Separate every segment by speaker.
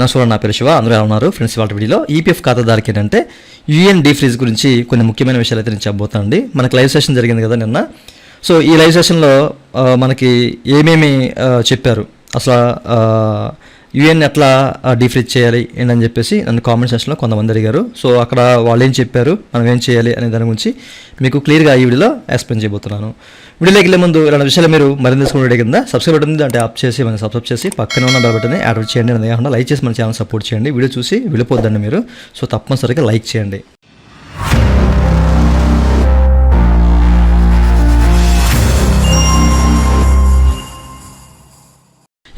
Speaker 1: నమస్కారం నా పేరు శివ అందరూ ఎలా ఉన్నారు? ఫ్రెండ్స్ వాళ్ళ వీడియోలో ఈపీఎఫ్ ఖాతాదారుకి ఏంటంటే యూఎన్ డీ ఫ్రీజ్ గురించి కొన్ని ముఖ్యమైన విషయాలు అయితే నేను చెప్పబోతానండి. మనకి లైవ్ సెషన్ జరిగింది కదా నిన్న. సో ఈ లైవ్ సెషన్లో మనకి ఏమేమి చెప్పారు? అసలు యూఎన్ ఎట్లా డీఫ్రీజ్ చేయాలి ఏంటని చెప్పేసి నన్ను కామెంట్ సెక్షన్లో కొంతమంది అడిగారు. సో అక్కడ వాళ్ళు ఏం చెప్పారు మనం ఏం చేయాలి అనే దాని గురించి మీకు క్లియర్గా ఈ వీడియోలో ఎక్స్ప్లెయిన్ చేయబోతున్నాను. వీడియోలోకి వెళ్ళే ముందు ఇలాంటి విషయాలు మీరు మరింత తెలుసుకునే కింద సబ్స్క్రైబ్ బటన్ అంటే ఆప్ చేసి మనం సబ్స్క్రైబ్ చేసి పక్కన ఉన్న బెల్ బటన్ యాడ్ చేయండి. అని కాకుండా లైక్ చేసి మన ఛానల్ సపోర్ట్ చేయండి. వీడియో చూసి వెళ్ళిపోద్దండి మీరు. సో తప్పనిసరిగా లైక్ చేయండి.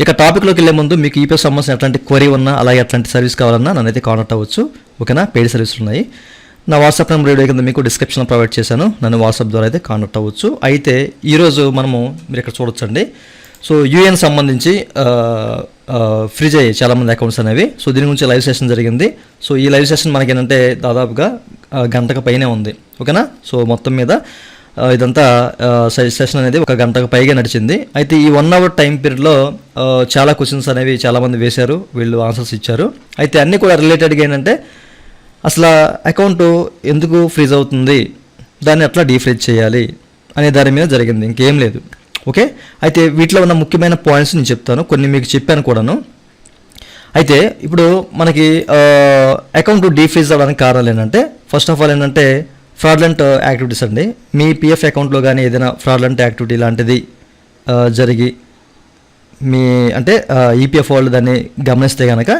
Speaker 1: ఇక టాపిక్లోకి వెళ్ళే ముందు మీకు ఈపీఎస్ సంబంధించిన ఎట్లాంటి క్వరీ ఉన్నా అలాగే ఎట్లాంటి సర్వీస్ కావాలన్నా నన్నైతే కాంటాక్ట్ అవ్వచ్చు. ఓకేనా? పెయిడ్ సర్వీస్ ఉన్నాయి. నా వాట్సాప్ నెంబర్ వీడియో కింద మీకు డిస్క్రిప్షన్ ప్రొవైడ్ చేశాను. నన్ను వాట్సాప్ ద్వారా అయితే కాంటాక్ట్ అవ్వచ్చు. అయితే ఈరోజు మనము మీరు ఇక్కడ చూడొచ్చండి. సో యూఎన్ సంబంధించి ఫ్రీజ్ అయ్యాయి చాలామంది అకౌంట్స్ అనేవి. సో దీని గురించి లైవ్ సెషన్ జరిగింది. సో ఈ లైవ్ సెషన్ మనకి ఏంటంటే దాదాపుగా గంటకు పైనే ఉంది. ఓకేనా? సో మొత్తం మీద ఇదంతా సెషన్ అనేది ఒక గంటకు పైగా నడిచింది. అయితే ఈ వన్ అవర్ టైం పీరియడ్లో చాలా క్వశ్చన్స్ అనేవి చాలామంది వేశారు. వీళ్ళు ఆన్సర్స్ ఇచ్చారు. అయితే అన్నీ కూడా రిలేటెడ్గా ఏంటంటే అసలు అకౌంట్ ఎందుకు ఫ్రీజ్ అవుతుంది? దాన్ని ఎట్లా డీఫ్రీజ్ చేయాలి? అనే దాని మీద జరిగింది ఇంకేం లేదు. ఓకే? అయితే వీటిలో ఉన్న ముఖ్యమైన పాయింట్స్ నేను చెప్తాను. కొన్ని మీకు చెప్పాను కూడాను. అయితే ఇప్పుడు మనకి అకౌంట్ డీఫ్రీజ్ అవ్వడానికి కారణాలు ఏంటంటే ఫస్ట్ ఆఫ్ ఆల్ ఏంటంటే ఫ్రాడ్లెంట్ యాక్టివిటీస్ అండి. మీ పిఎఫ్ అకౌంట్లో కానీ ఏదైనా ఫ్రాడ్లెంట్ యాక్టివిటీ లాంటిది జరిగి మీ అంటే ఈపీఎఫ్ వాళ్ళు దాన్ని గమనిస్తే కనుక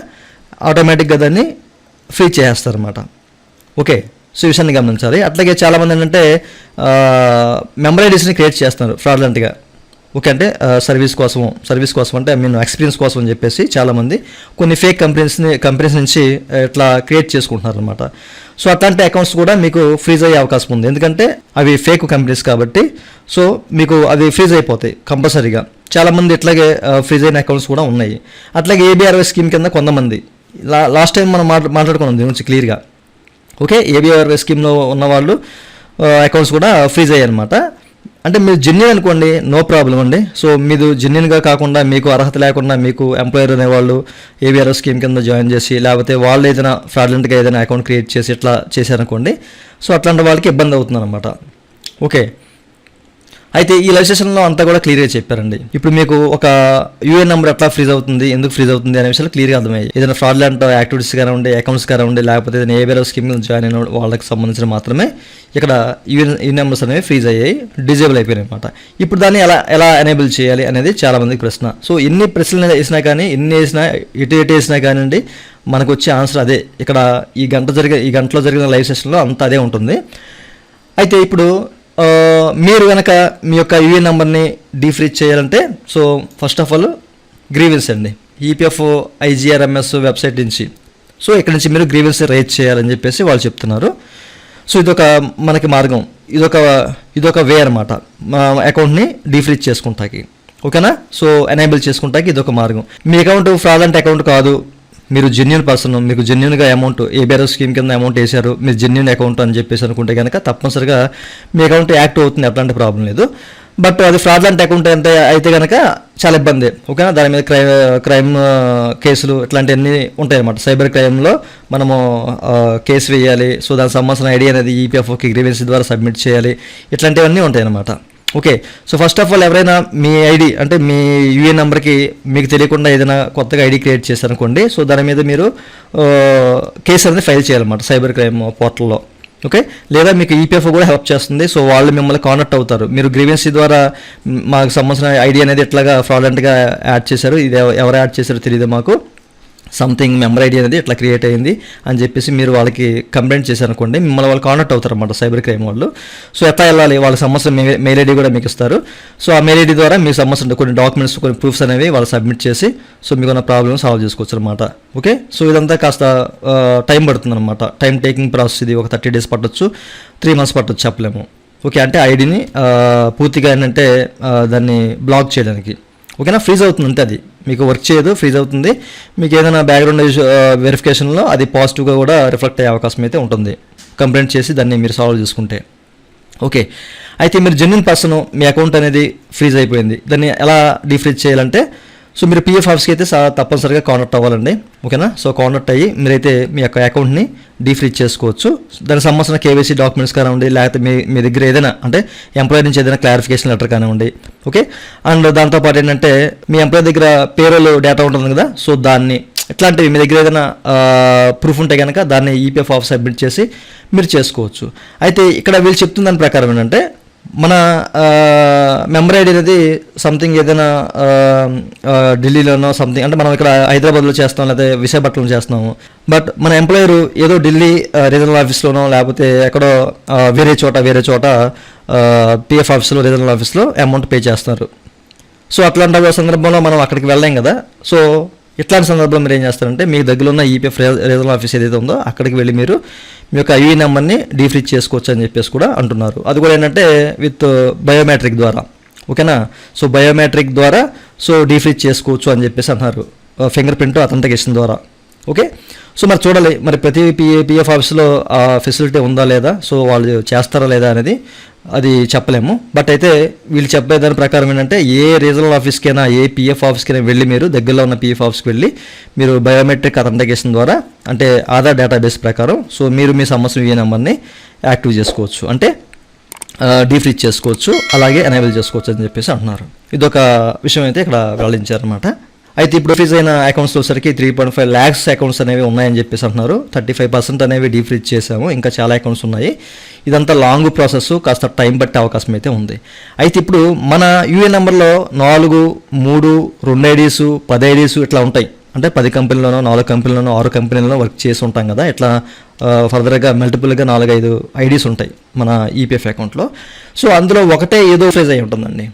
Speaker 1: ఆటోమేటిక్గా దాన్ని ఫ్రీ చేసేస్తారన్నమాట ఓకే సో ఈ విషయాన్ని గమనించాలి. అట్లాగే చాలామంది ఏంటంటే మెంబర్ క్రియేట్ చేస్తున్నారు ఫ్రాడ్లెంట్గా ఓకే అంటే సర్వీస్ కోసం సర్వీస్ కోసం అంటే ఐ మీన్ ఎక్స్పీరియన్స్ కోసం అని చెప్పేసి చాలామంది కొన్ని ఫేక్ కంపెనీస్ని కంపెనీస్ నుంచి ఇట్లా క్రియేట్ చేసుకుంటున్నారు అనమాట సో అట్లాంటి అకౌంట్స్ కూడా మీకు ఫ్రీజ్ అయ్యే అవకాశం ఉంది. ఎందుకంటే అవి ఫేక్ కంపెనీస్ కాబట్టి సో మీకు అవి ఫ్రీజ్ అయిపోతాయి కంపల్సరీగా చాలామంది ఇట్లాగే ఫ్రీజ్ అయిన అకౌంట్స్ కూడా ఉన్నాయి. అట్లాగే ఏబీఆర్వై స్కీమ్ కింద కొంతమంది లా లాస్ట్ టైం మనం మాట్లా మాట్లాడుకున్నాం దీని గురించి క్లియర్గా. ఓకే? ఏబిఆర్వై స్కీమ్లో ఉన్నవాళ్ళు అకౌంట్స్ కూడా ఫ్రీజ్ అయ్యాయి అనమాట అంటే మీరు జెన్యున్ అనుకోండి నో ప్రాబ్లం అండి. సో మీరు జెన్యున్గా కాకుండా మీకు అర్హత లేకుండా మీకు ఎంప్లాయర్ అనేవాళ్ళు ఏబిఆర్ స్కీమ్ కింద జాయిన్ చేసి లేకపోతే వాళ్ళు ఏదైనా ఫ్రాడ్లెంట్గా ఏదైనా అకౌంట్ క్రియేట్ చేసి ఇట్లా చేశారనుకోండి సో అట్లాంటి వాళ్ళకి ఇబ్బంది అవుతుంది అనమాట ఓకే? అయితే ఈ లైవ్ సెషన్లో అంతా కూడా క్లియర్గా చెప్పారండి. ఇప్పుడు మీకు ఒక యూఏఎన్ నెంబర్ ఎట్లా ఫ్రీజ్ అవుతుంది ఎందుకు ఫ్రీజ్ అవుతుంది అనే విషయాలు క్లియర్గా అర్థమయ్యాయి. ఏదైనా ఫ్రాడ్లెంట్ యాక్టివిటీస్ కానీ ఉండే అకౌంట్స్ కానీ ఉండే లేకపోతే ఏదైనా ఏబిఆర్ స్కీమ్ జాయిన్ అయిన వాళ్ళకి సంబంధించిన మాత్రమే ఇక్కడ యూఎన్ ఈ నెంబర్స్ అనేవి ఫ్రీజ్ అయ్యాయి డిజేబుల్ అయిపోయాయి అనమాట ఇప్పుడు దాన్ని ఎలా ఎలా ఎనేబుల్ చేయాలి అనేది చాలా మందికి ప్రశ్న. సో ఎన్ని ప్రశ్నలు వేసినా కానీ ఎన్ని వేసినా ఎటు ఎటు వేసినా కానివ్వండి మనకు వచ్చే ఆన్సర్ అదే. ఇక్కడ ఈ గంట జరిగే ఈ గంటలో జరిగిన లైవ్ సెషన్లో అంతా అదే ఉంటుంది. అయితే ఇప్పుడు మీరు కనుక మీ యొక్క యూఏ నెంబర్ని డీఫ్రీజ్ చేయాలంటే so first of all grievance అండి. ఈపీఎఫ్ ఐజీఆర్ఎంఎస్ వెబ్సైట్ నుంచి. సో ఇక్కడ నుంచి మీరు గ్రీవెన్స్ రేజ్ చేయాలని చెప్పేసి వాళ్ళు చెప్తున్నారు. సో ఇదొక మనకి మార్గం. ఇదొక ఇదొక వే అనమాట మా అకౌంట్ని డీఫ్రీజ్ చేసుకుంటాకి. ఓకేనా? సో ఎనేబుల్ చేసుకుంటాకి ఇదొక మార్గం. మీ అకౌంట్ ఫ్రాడెంట్ అకౌంట్ కాదు. మీరు జెన్యున్ పర్సన్ మీకు జెన్యున్గా అమౌంట్ ఏబీఆర్ఎస్ స్కీమ్ కింద అమౌంట్ వేశారు మీరు జెన్యున్ అకౌంట్ అని చెప్పేసి అనుకుంటే కనుక తప్పనిసరిగా మీ అకౌంట్ యాక్టివ్ అవుతుంది అట్లాంటి ప్రాబ్లం లేదు. బట్ అది ఫ్రాడ్లెంట్ అకౌంట్ ఎంత అయితే కనుక చాలా ఇబ్బంది. ఓకేనా దాని మీద క్రైమ్ క్రైమ్ uh, కేసులు ఇట్లాంటివన్నీ ఉంటాయి అన్నమాట సైబర్ క్రైమ్లో మనము uh, కేసు వేయాలి సో దానికి సంబంధించిన ఐడి అనేది ఈపీఎఫ్ఓకి గ్రీవెన్సీ ద్వారా సబ్మిట్ చేయాలి ఇట్లాంటివన్నీ ఉంటాయి అన్నమాట okay so first of all ఎవరైనా మీ ఐడి అంటే మీ యూఏఎన్ నెంబర్కి మీకు తెలియకుండా ఏదైనా కొత్తగా ఐడి క్రియేట్ చేశారనుకోండి సో దాని మీద మీరు కేసు అనేది ఫైల్ చేయాలన్నమాట సైబర్ క్రైమ్ పోర్టల్లో ఓకే లేదా మీకు ఈపీఎఫ్ కూడా హెల్ప్ చేస్తుంది సో వాళ్ళు మిమ్మల్ని కాంటాక్ట్ అవుతారు. మీరు గ్రీవెన్సీ ద్వారా మాకు సంబంధించిన ఐడి అనేది ఎట్లాగా ఫ్రాడెంట్గా యాడ్ చేశారు ఇది ఎవ- ఎవరు యాడ్ చేశారో తెలియదు మాకు. సంథింగ్ మెంబర్ ఐడి అనేది ఇట్లా క్రియేట్ అయింది అని చెప్పేసి మీరు వాళ్ళకి కంప్లైంట్ చేశారనుకోండి మిమ్మల్ని వాళ్ళు కాంటాక్ట్ అవుతారు అన్నమాట సైబర్ క్రైమ్ వాళ్ళు సో ఎట్లా వెళ్ళాలి వాళ్ళ సమస్య మెయిల్ ఐడి కూడా మీకు ఇస్తారు. సో ఆ మెయిల్ ఐడి ద్వారా మీ సమస్య కొన్ని డాక్యుమెంట్స్ కొన్ని ప్రూఫ్స్ అనేవి వాళ్ళు సబ్మిట్ చేసి సో మీకు ఉన్న ప్రాబ్లమ్ సాల్వ్ చేసుకోవచ్చు అనమాట ఓకే సో ఇదంతా కాస్త టైం పడుతుంది అనమాట టైం టేకింగ్ ప్రాసెస్ ఇది ఒక థర్టీ డేస్ పట్టొచ్చు త్రీ మంత్స్ పట్టొచ్చు చెప్పలేము. ఓకే అంటే ఐడిని పూర్తిగా ఏంటంటే దాన్ని బ్లాక్ చేయడానికి. ఓకేనా ఫ్రీజ్ అవుతుంది అంతే అది. మీకు వర్క్ చేయదు ఫ్రీజ్ అవుతుంది. మీకు ఏదైనా బ్యాక్గ్రౌండ్ వెరిఫికేషన్లో అది పాజిటివ్గా కూడా రిఫ్లెక్ట్ అయ్యే అవకాశం అయితే ఉంటుంది. కంప్లైంట్ చేసి దాన్ని మీరు సాల్వ్ చేసుకుంటే. ఓకే అయితే మీరు జెన్యున్ పర్సన్ మీ అకౌంట్ అనేది ఫ్రీజ్ అయిపోయింది. దాన్ని ఎలా డీఫ్రీజ్ చేయాలంటే సో మీరు పిఎఫ్ ఆఫీస్కి అయితే తప్పనిసరిగా కాంటాక్ట్ అవ్వాలండి. ఓకేనా? సో కాంటాక్ట్ అయ్యి మీరైతే మీ యొక్క అకౌంట్ని డీఫ్రీజ్ చేసుకోవచ్చు. దానికి సంబంధించిన కేవైసీ డాక్యుమెంట్స్ కానివ్వండి లేకపోతే మీ మీ దగ్గర ఏదైనా అంటే ఎంప్లాయీ నుంచి ఏదైనా క్లారిఫికేషన్ లెటర్ కానివ్వండి. ఓకే? అండ్ దాంతోపాటు ఏంటంటే మీ ఎంప్లాయీ దగ్గర పేరోల్ డేటా ఉంటుంది కదా సో దాన్ని ఇట్లాంటివి మీ దగ్గర ఏదైనా ప్రూఫ్ ఉంటే కనుక దాన్ని ఈపీఎఫ్ ఆఫ్ సబ్మిట్ చేసి మీరు చేసుకోవచ్చు. అయితే ఇక్కడ వీళ్ళు చెప్తున్న దాని ప్రకారం ఏంటంటే మన మెమరీ ఐడి అనేది సంథింగ్ ఏదైనా ఢిల్లీలోనో సంథింగ్ అంటే మనం ఇక్కడ హైదరాబాద్లో చేస్తాం లేదా విశాఖపట్నంలో చేస్తున్నాము. బట్ మన ఎంప్లాయర్ ఏదో ఢిల్లీ రీజనల్ ఆఫీస్లోనో లేకపోతే ఎక్కడో వేరే చోట వేరే చోట పిఎఫ్ ఆఫీస్లో రీజనల్ ఆఫీస్లో అమౌంట్ పే చేస్తున్నారు సో అట్లాంటి సందర్భంలో మనం అక్కడికి వెళ్ళాం కదా. సో ఇట్లాంటి సందర్భంలో మీరు ఏం చేస్తారంటే మీ దగ్గర ఉన్న ఈపీఎఫ్ రీజనల్ ఆఫీస్ ఏదైతే ఉందో అక్కడికి వెళ్ళి మీరు మీ యొక్క ఐఈ నెంబర్ని డీఫ్రీజ్ చేసుకోవచ్చు అని చెప్పేసి కూడా అంటున్నారు. అది కూడా ఏంటంటే విత్ బయోమెట్రిక్ ద్వారా. ఓకేనా? సో బయోమెట్రిక్ ద్వారా సో డీఫ్రీజ్ చేసుకోవచ్చు అని చెప్పేసి అన్నారు ఫింగర్ ప్రింట్ అథెంటికేషన్ ద్వారా. ఓకే? సో మరి చూడాలి. మరి ప్రతి పిఏ పిఎఫ్ ఆఫీస్లో ఆ ఫెసిలిటీ ఉందా లేదా? సో వాళ్ళు చేస్తారా లేదా అనేది అది చెప్పలేము. బట్ అయితే వీళ్ళు చెప్పే దాని ప్రకారం ఏంటంటే ఏ రీజనల్ ఆఫీస్కైనా ఏ పిఎఫ్ ఆఫీస్కైనా వెళ్ళి మీరు దగ్గరలో ఉన్న పిఎఫ్ ఆఫీస్కి వెళ్ళి మీరు బయోమెట్రిక్ అథెంటికేషన్ ద్వారా అంటే ఆధార్ డేటాబేస్ ప్రకారం సో మీరు మీ సమస్య ఈ నెంబర్ని యాక్టివ్ చేసుకోవచ్చు. అంటే డీఫ్రీజ్ చేసుకోవచ్చు అలాగే ఎనేబుల్ చేసుకోవచ్చు అని చెప్పేసి అంటున్నారు. ఇదొక విషయం అయితే ఇక్కడ వెల్లడించారనమాట అయితే ఇప్పుడు ఫ్రీజ్ అయిన అకౌంట్స్ వచ్చేసరికి three point five lakhs accounts అనేవి ఉన్నాయని చెప్పేసి అంటున్నారు. థర్టీ ఫైవ్ పర్సెంట్ అనేవి డీఫ్రీజ్ చేసాము ఇంకా చాలా అకౌంట్స్ ఉన్నాయి. ఇదంతా లాంగ్ ప్రాసెస్ కాస్త టైం పట్టే అవకాశం అయితే ఉంది. అయితే ఇప్పుడు మన యూఏ నెంబర్లో నాలుగు మూడు రెండు ఐడీస్ పది ఐడీస్ ఇట్లా ఉంటాయి. అంటే పది కంపెనీలోనో నాలుగు కంపెనీలోనో ఆరు కంపెనీలలో వర్క్ చేసి ఉంటాం కదా. ఇట్లా ఫర్దర్గా మల్టిపుల్గా నాలుగు ఐదు ఐడీస్ ఉంటాయి మన ఈపీఎఫ్ అకౌంట్లో సో అందులో ఒకటే ఏదో ఫ్రీజ్ అయి ఉంటుందండి.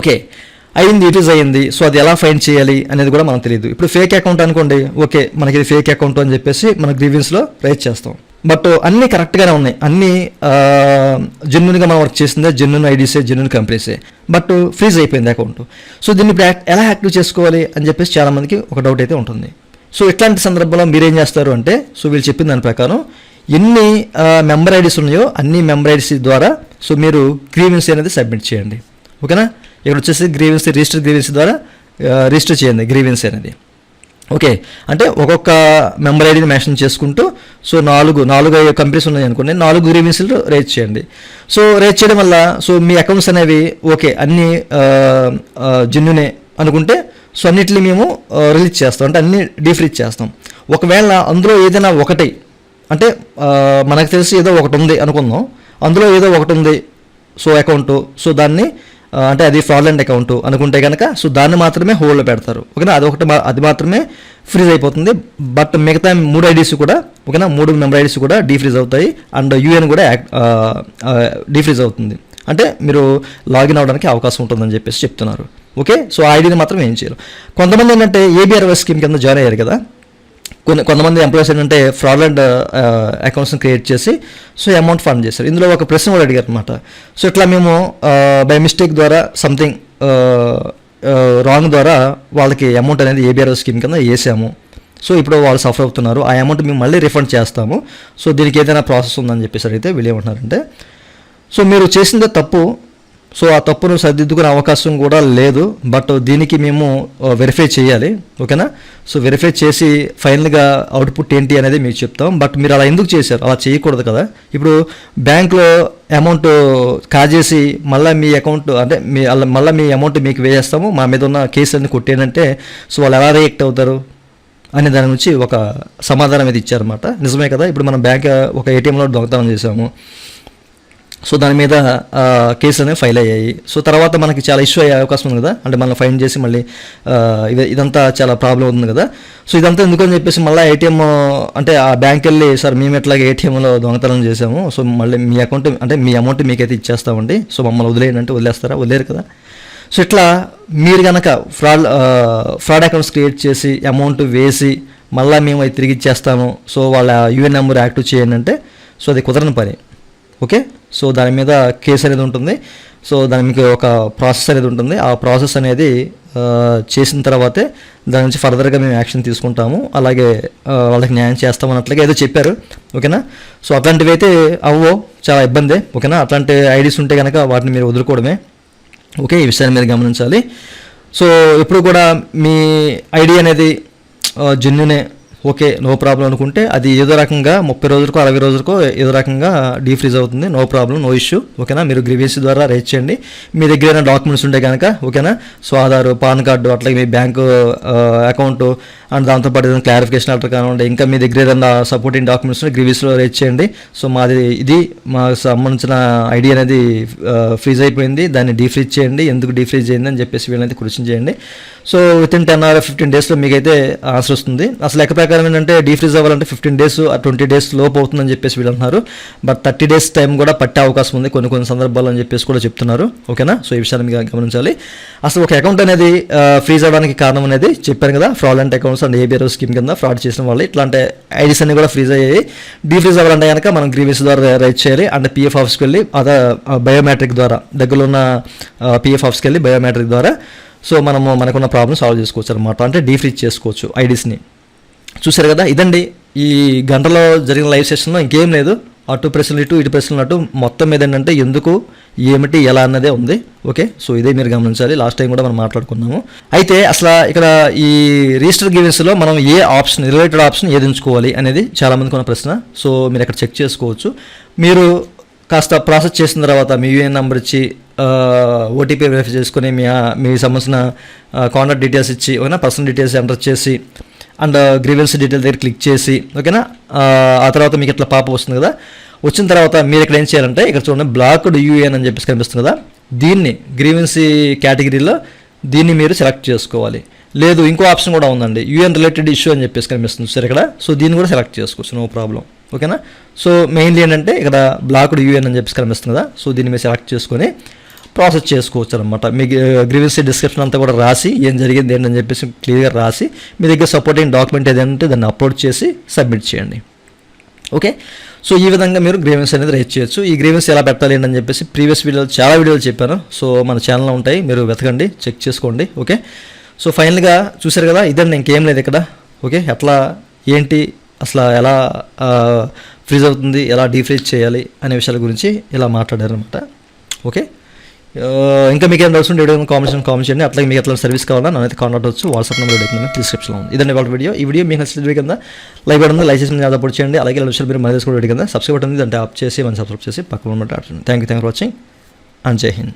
Speaker 1: ఓకే. అయింది ఇట్ ఈస్ అయింది. సో అది ఎలా ఫైన్ చేయాలి అనేది కూడా మనకు తెలియదు ఇప్పుడు ఫేక్ అకౌంట్ అనుకోండి ఓకే మనకి ఇది ఫేక్ అకౌంట్ అని చెప్పేసి మన గ్రీవెన్స్లో రైజ్ చేస్తాం. బట్ అన్నీ కరెక్ట్గానే ఉన్నాయి. అన్నీ జెన్యున్గా మనం వర్క్ చేసిందే జెన్యున్ ఐడీసే జెన్యున్ కంపెనీసే బట్ ఫ్రీజ్ అయిపోయింది అకౌంట్ సో దీన్ని ఇప్పుడు ఎలా యాక్టివ్ చేసుకోవాలి అని చెప్పేసి చాలామందికి ఒక డౌట్ అయితే ఉంటుంది. సో ఇట్లాంటి సందర్భంలో మీరేం చేస్తారు అంటే సో వీళ్ళు చెప్పిన దాని ప్రకారం ఎన్ని మెంబర్ ఐడీస్ ఉన్నాయో అన్ని మెంబర్ ఐడీస్ ద్వారా సో మీరు గ్రీవెన్స్ అనేది సబ్మిట్ చేయండి. ఓకేనా? ఇక్కడ వచ్చేసి గ్రీవెన్స్ రిజిస్టర్ గ్రీవెన్స్ ద్వారా రిజిస్టర్ చేయండి గ్రీవెన్స్ అనేది. ఓకే. అంటే ఒక్కొక్క మెంబర్ ఐడిని మెన్షన్ చేసుకుంటూ సో నాలుగు నాలుగు ఐదు కంపెనీస్ ఉన్నాయి అనుకోండి నాలుగు గ్రీవెన్స్లు రేజ్ చేయండి. సో రేజ్ చేయడం వల్ల సో మీ అకౌంట్స్ అనేవి ఓకే అన్ని జెన్యునే అనుకుంటే సో అన్నిటిని మేము రిలీజ్ చేస్తాం. అంటే అన్ని డీఫ్రీజ్ చేస్తాం. ఒకవేళ అందులో ఏదైనా ఒకటి అంటే మనకు తెలిసి ఏదో ఒకటి ఉంది అనుకుందాం. అందులో ఏదో ఒకటి ఉంది సో అకౌంట్ సో దాన్ని అంటే అది ఫ్రాడ్లెంట్ అకౌంట్ అనుకుంటే కనుక సో దాన్ని మాత్రమే హోల్డ్లో పెడతారు. ఓకేనా? అది ఒకటి అది మాత్రమే ఫ్రీజ్ అయిపోతుంది. బట్ మిగతా మూడు ఐడీస్ కూడా ఓకేనా? మూడు మెంబర్ ఐడీస్ కూడా డీఫ్రీజ్ అవుతాయి. అండ్ యూఎన్ కూడా యాక్ట్ డీఫ్రీజ్ అవుతుంది. అంటే మీరు లాగిన్ అవ్వడానికి అవకాశం ఉంటుందని చెప్పేసి చెప్తున్నారు. ఓకే? సో ఆ ఐడీని మాత్రం ఏం చేయరు. కొంతమంది ఏంటంటే ఏబిఆర్వై స్కీమ్ కింద జాయిన్ అయ్యారు కదా. కొన్ని కొంతమంది ఎంప్లాయీస్ ఏంటంటే ఫ్రాడ్లెంట్ అకౌంట్స్ని క్రియేట్ చేసి సో అమౌంట్ ఫండ్ చేశారు ఇందులో ఒక ప్రశ్న కూడా అడిగారు అనమాట సో ఇట్లా మేము uh, బై మిస్టేక్ ద్వారా సంథింగ్ రాంగ్ uh, uh, ద్వారా వాళ్ళకి అమౌంట్ అనేది ఏబిఆర్ స్కీమ్ కింద వేసాము. సో ఇప్పుడు వాళ్ళు సఫర్ అవుతున్నారు. ఆ అమౌంట్ మేము మళ్ళీ రిఫండ్ చేస్తాము. సో దీనికి ఏదైనా ప్రాసెస్ ఉందని చెప్పేసి అడిగితే వీళ్ళు ఏమంటున్నారంటే సో మీరు చేసిందే తప్పు. సో ఆ తప్పును సరిదిద్దుకునే అవకాశం కూడా లేదు బట్ దీనికి మేము వెరిఫై చేయాలి ఓకేనా? సో వెరిఫై చేసి ఫైనల్గా అవుట్పుట్ ఏంటి అనేది మీకు చెప్తాం. బట్ మీరు అలా ఎందుకు చేశారు? అలా చేయకూడదు కదా. ఇప్పుడు బ్యాంక్లో అమౌంట్ కాజేసి మళ్ళీ మీ అకౌంట్ అంటే మీ అలా మళ్ళీ మీ అమౌంట్ మీకు వేసేస్తాము. మా మీద ఉన్న కేసులన్నీ కొట్టేనంటే సో వాళ్ళు ఎలా రియాక్ట్ అవుతారు అనే దాని నుంచి ఒక సమాధానం ఇది ఇచ్చారన్నమాట. నిజమే కదా? ఇప్పుడు మనం బ్యాంక్ ఒక ఏటీఎంలో దొంగతనం చేసాము సో దాని మీద కేసు కేసులు అనేవి ఫైల్ అయ్యాయి. సో తర్వాత మనకి చాలా ఇష్యూ అయ్యే అవకాశం ఉంది కదా? అంటే మనం ఫైన్ చేసి మళ్ళీ ఇదంతా చాలా ప్రాబ్లం ఉంది కదా? సో ఇదంతా ఎందుకని చెప్పేసి మళ్ళీ ఏటీఎం అంటే ఆ బ్యాంక్ వెళ్ళి సార్ మేము ఎట్లాగే ఏటీఎంలో దొంగతనం చేసాము సో మళ్ళీ మీ అకౌంట్ అంటే మీ అమౌంట్ మీకైతే ఇచ్చేస్తామండి. సో మమ్మల్ని వదిలేయండి అంటే వదిలేస్తారా? వదిలేరు కదా? సో ఇట్లా మీరు కనుక ఫ్రాడ్ ఫ్రాడ్ అకౌంట్స్ క్రియేట్ చేసి అమౌంట్ వేసి మళ్ళీ మేము అది తిరిగి ఇచ్చేస్తాము. సో వాళ్ళ యూఎన్ నెంబర్ యాక్టివ్ చేయండి అంటే సో అది కుదరని పని. ఓకే? సో దాని మీద కేసు అనేది ఉంటుంది. సో దాని మీకు ఒక ప్రాసెస్ అనేది ఉంటుంది. ఆ ప్రాసెస్ అనేది చేసిన తర్వాతే దాని నుంచి ఫర్దర్గా మేము యాక్షన్ తీసుకుంటాము. అలాగే వాళ్ళకి న్యాయం చేస్తాం అన్నట్లుగా ఏదో చెప్పారు. ఓకేనా? సో అట్లాంటివి అయితే అవ్వో చాలా ఇబ్బందే. ఓకేనా? అట్లాంటి ఐడీస్ ఉంటే కనుక వాటిని మీరు వదులుకోవడమే. ఓకే? ఈ విషయాన్ని మీరు గమనించాలి. సో ఎప్పుడు కూడా మీ ఐడి అనేది జెన్యునే ఓకే నో ప్రాబ్లం అనుకుంటే అది ఏదో రకంగా ముప్పై రోజులకో అరవై రోజులకో ఏదో రకంగా డీఫ్రీజ్ అవుతుంది. No problem no issue. ఓకేనా? మీరు గ్రీవెన్సీ ద్వారా రైజ్ చేయండి. మీ దగ్గర ఏమైనా డాక్యుమెంట్స్ ఉంటే కనుక ఓకేనా? సో ఆధార్ పాన్ కార్డు అట్లాగే మీ బ్యాంకు అకౌంట్ అండ్ దాంతోపాటు ఏదైనా క్లారిఫికేషన్ అట్లా కానివ్వండి ఇంకా మీ దగ్గర ఏదైనా సపోర్టింగ్ డాక్యుమెంట్స్ గ్రీవీస్లో రేట్ చేయండి. సో మాది ఇది మాకు సంబంధించిన ఐడి అనేది ఫ్రీజ్ అయిపోయింది. దాన్ని డీఫ్రీజ్ చేయండి. ఎందుకు డీఫ్రీజ్ చేయండి అని చెప్పేసి వీళ్ళైతే క్వశ్చన్ చేయండి. So within ten or fifteen డేస్లో మీకైతే ఆన్సర్ వస్తుంది. అసలు లెక్క ప్రకారం ఏంటంటే డీఫ్రీజ్ అవ్వాలంటే ఫిఫ్టీన్ డేస్ ట్వంటీ డేస్ లోపు అవుతుందని చెప్పేసి వీళ్ళు అంటున్నారు. బట్ థర్టీ డేస్ టైం కూడా పట్టే అవకాశం ఉంది. కొన్ని కొన్ని సందర్భాలు అని చెప్పేసి కూడా చెప్తున్నారు. ఓకేనా సో ఈ విషయాన్ని మీరు గమనించాలి. అసలు ఒక అకౌంట్ అనేది ఫ్రీజ్ అవ్వడానికి కారణం అనేది చెప్పాను కదా? Fraudulent accounts and ABR scheme కింద ఫ్రాడ్ చేసిన వాళ్ళు. ఇట్లాంటి ఐడీస్ అన్ని కూడా ఫ్రీజ్ అయ్యాయి. డీఫ్రీజ్ అవ్వాలంటే కనుక మనం గ్రీవెన్స్ ద్వారా రైట్ చేయాలి. అండ్ పిఎఫ్ ఆఫీస్కి వెళ్ళి అదే బయోమెట్రిక్ ద్వారా దగ్గరలో ఉన్న పిఎఫ్ ఆఫీస్కి వెళ్ళి బయోమెట్రిక్ ద్వారా. సో మనము మనకున్న ప్రాబ్లమ్ సాల్వ్ చేసుకోవచ్చు అనమాట అంటే డీఫ్రీజ్ చేసుకోవచ్చు ఐడీస్ని. చూశారు కదా? ఇదండి ఈ గంటలో జరిగిన లైవ్ సెషన్లో ఇంకేం లేదు. అటు ప్రశ్నలు ఇటు ఇటు ప్రశ్నలు అటు. మొత్తం మీద ఏంటంటే ఎందుకు ఏమిటి ఎలా అన్నదే ఉంది. ఓకే? సో ఇదే మీరు గమనించాలి. లాస్ట్ టైం కూడా మనం మాట్లాడుకున్నాము. అయితే అసలు ఇక్కడ ఈ రిజిస్టర్ గివెన్స్లో మనం ఏ ఆప్షన్ రిలేటెడ్ ఆప్షన్ ఏది ఎంచుకోవాలి అనేది చాలామందికి ఉన్న ప్రశ్న. సో మీరు అక్కడ చెక్ చేసుకోవచ్చు. మీరు కాస్త ప్రాసెస్ చేసిన తర్వాత మీ యూఏఎన్ నెంబర్ ఇచ్చి ఓటీపీ వెరిఫై చేసుకుని మీ మీ సంబంధించిన కాంటాక్ట్ డీటెయిల్స్ ఇచ్చి ఓకేనా? పర్సనల్ డీటెయిల్స్ ఎంటర్ చేసి అండ్ గ్రీవెన్స్ డీటెయిల్ దగ్గర క్లిక్ చేసి ఓకేనా? ఆ, ఆ తర్వాత మీకు ఇట్లా పాప వస్తుంది కదా? వచ్చిన తర్వాత మీరు ఇక్కడ ఏం చేయాలంటే ఇక్కడ చూడండి బ్లాక్డ్ యూఏఎన్ అని చెప్పేసి కనిపిస్తుంది కదా? దీన్ని గ్రీవెన్సీ కేటగిరీలో దీన్ని మీరు సెలెక్ట్ చేసుకోవాలి. లేదు ఇంకో ఆప్షన్ కూడా ఉందండి. యూఎన్ రిలేటెడ్ ఇష్యూ అని చెప్పేసి కనిపిస్తుంది సార్ ఇక్కడ? సో దీన్ని కూడా సెలెక్ట్ చేసుకోవచ్చు నో ప్రాబ్లం ఓకేనా? సో మెయిన్లీ ఏంటంటే ఇక్కడ బ్లాక్డ్ యూఎన్ అని చెప్పేసి కనిపిస్తుంది కదా? సో దీన్ని మీరు సెలెక్ట్ చేసుకొని ప్రాసెస్ చేసుకోవచ్చు అనమాట మీ గ్రీవెన్స్ డిస్క్రిప్షన్ అంతా కూడా రాసి ఏం జరిగింది ఏంటని చెప్పేసి క్లియర్గా రాసి మీ దగ్గర సపోర్టింగ్ డాక్యుమెంట్ ఏదంటే దాన్ని అప్లోడ్ చేసి సబ్మిట్ చేయండి. ఓకే? సో ఈ విధంగా మీరు గ్రీవెన్స్ అనేది రైజ్ చేయొచ్చు. ఈ గ్రీవెన్స్ ఎలా పెట్టాలి ఏంటని చెప్పేసి ప్రీవియస్ వీడియోలు చాలా వీడియోలు చెప్పాను. సో మన ఛానల్లో ఉంటాయి. మీరు వెతకండి చెక్ చేసుకోండి. ఓకే? సో ఫైనల్గా చూశారు కదా ఇదండి ఇంకేం లేదు ఇక్కడ. ఓకే? ఎట్లా ఏంటి అసలు ఎలా ఫ్రీజ్ అవుతుంది ఎలా డీఫ్రీజ్ చేయాలి అనే విషయాల గురించి ఇలా మాట్లాడారనమాట ఓకే? ఇంకా మీకు ఏం తెలుసు ఉంటే వీడియో కామెంట్స్ కామెంట్ చేయండి. అట్లాగే మీకు ఎట్లా సర్వీస్ కావాలా నన్నైతే కాంటాక్ట్ వచ్చు వాట్సాప్ నెంబర్ కింద డిస్క్రిప్షన్లో ఉంది. ఇదండి వాళ్ళ వీడియో ఈ వీడియో మీకు నచ్చిన కింద లైక్ బటన్ లైక్ చేసి సపోర్ట్ చేయండి. అలాగే ఇలా విషయాలు మీరు మన కూడా వీడియో కింద. సబ్స్క్రైబ్ బటన్ ఉంది. దాంట్లో ఆప్ చేసి మన సబ్స్క్రైబ్ చేసి పక్కన ఉన్నట్టు thank you thank for watching and Jai Hind